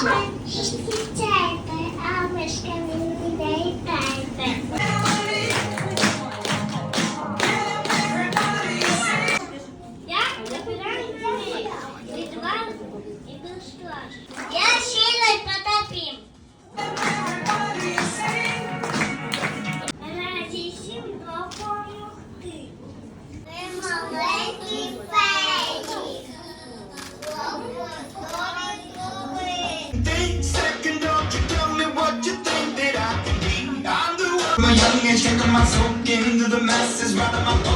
Krishna. My soak into the masses, riding my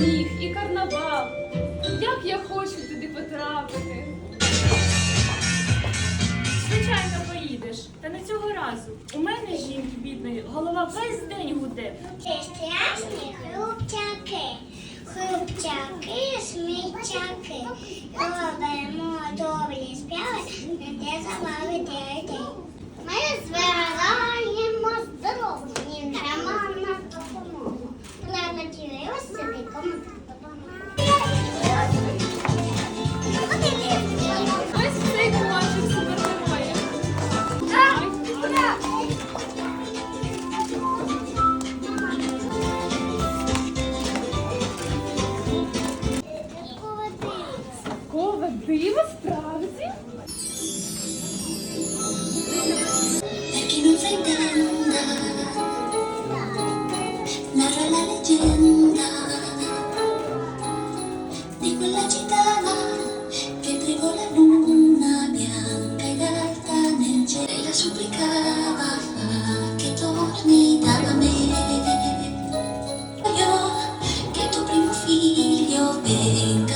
музика, і карнавал. Як я хочу туди потрапити. Звичайно, поїдеш. Та не цього разу. У мене жінки бідної, голова весь день гуде. Це страшні хлопчаки. Хлопчаки, смічаки. Робимо добрі справи, не забави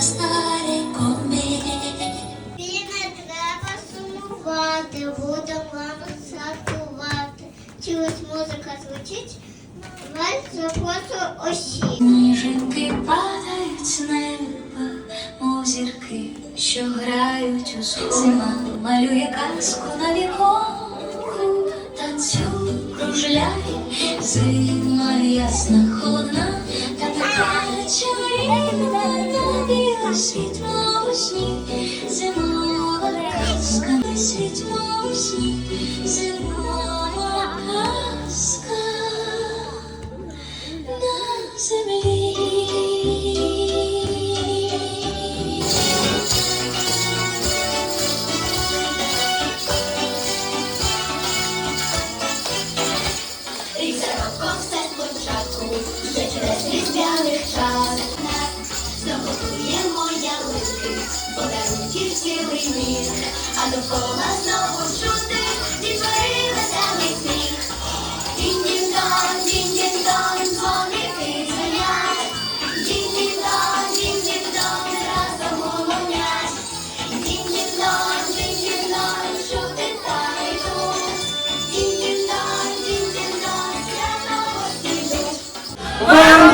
stare con me. І не треба сумувати, будемо вам святкувати. Чують музика звучить, весь захочу осі. Сніжинки падають з неба, мов зірки, що грають у зима, малює казку на віконку, танцюй, кружляй, зима ясна, на білий світ мов сні, зимова казка, на світ зимова казка на землі. Цілий мір, а довкола знову чути дітвори веселий сміх. Дінь-дінь-дон, дінь-дінь-дон, дзвоники дзвонять. Дінь-дінь-дон, дінь-дінь-дон, разом гомонять. Дінь-дінь-дон, дінь-дінь-дон, чути тайду. Дінь-дінь-дон, дінь-дінь-дон, свято гості йдуть. Вам